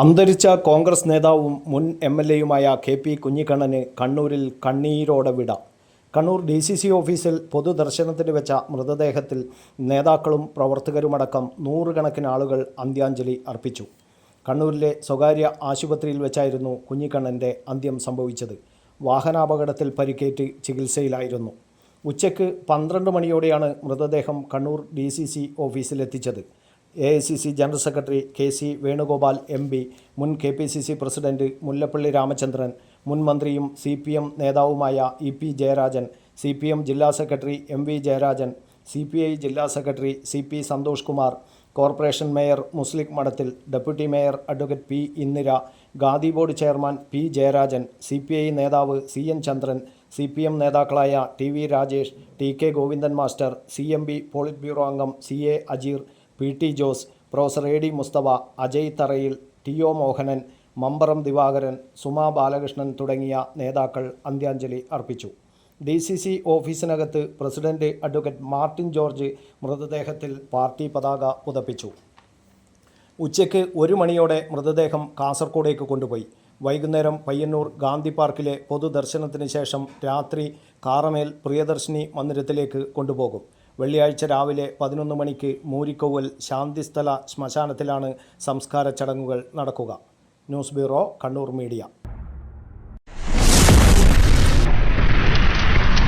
അന്തരിച്ച കോൺഗ്രസ് നേതാവും മുൻ എം എൽ എയുമായ കെ പി കുഞ്ഞിക്കണ്ണന് കണ്ണൂരിൽ കണ്ണീരോടെ വിട. കണ്ണൂർ ഡി സി സി ഓഫീസിൽ പൊതുദർശനത്തിന് വെച്ച മൃതദേഹത്തിൽ നേതാക്കളും പ്രവർത്തകരുമടക്കം നൂറുകണക്കിന് ആളുകൾ അന്ത്യാഞ്ജലി അർപ്പിച്ചു. കണ്ണൂരിലെ സ്വകാര്യ ആശുപത്രിയിൽ വെച്ചായിരുന്നു കുഞ്ഞിക്കണ്ണന്റെ അന്ത്യം സംഭവിച്ചത്. വാഹനാപകടത്തിൽ പരിക്കേറ്റ് ചികിത്സയിലായിരുന്നു. ഉച്ചയ്ക്ക് പന്ത്രണ്ട് മണിയോടെയാണ് മൃതദേഹം Kannur D C C ഓഫീസിലെത്തിച്ചത്. A I C C general secretary K C Venugopal M P മുൻ K P C C president Mullappally Ramachandran മുൻ മന്ത്രിയും സി പി എം നേതാവുമായ E P Jayarajan C P M ജില്ലാ secretary M V Jayarajan C P I ജില്ലാ secretary C P Santhosh Kumar corporation mayor Muslih Madathil deputy mayor advocate P Indira Gandhi board chairman P Jayarajan C P I നേതാവ് C N Chandran C P M നേതാക്കളായ T V Rajesh T K Govindan master C M B polit bureau അംഗം C A Ajeer P T Jose professor A D Mustafa Ajay Tharayil T O Mohanan Mamparam Divakaran Suma Balakrishnan തുടങ്ങിയ നേതാക്കൾ അന്ത്യാഞ്ജലി അർപ്പിച്ചു. D C C ഓഫീസിനകത്ത് president advocate Martin George മൃതദേഹത്തിൽ party പതാക പുതപ്പിച്ചു. ഉച്ചയ്ക്ക് ഒരു മണിയോടെ മൃതദേഹം കാസർഗോഡേക്ക് കൊണ്ടുപോയി. വൈകുന്നേരം പയ്യന്നൂർ ഗാന്ധി പാർക്കിലെ പൊതുദർശനത്തിന് ശേഷം രാത്രി കാറമേൽ പ്രിയദർശിനി മന്ദിരത്തിലേക്ക് കൊണ്ടുപോകും. വെള്ളിയാഴ്ച രാവിലെ പതിനൊന്ന് മണിക്ക് മൂരിക്കോവൽ ശാന്തിസ്ഥല ശ്മശാനത്തിലാണ് സംസ്കാര ചടങ്ങുകൾ നടക്കുക. News bureau Kannur media.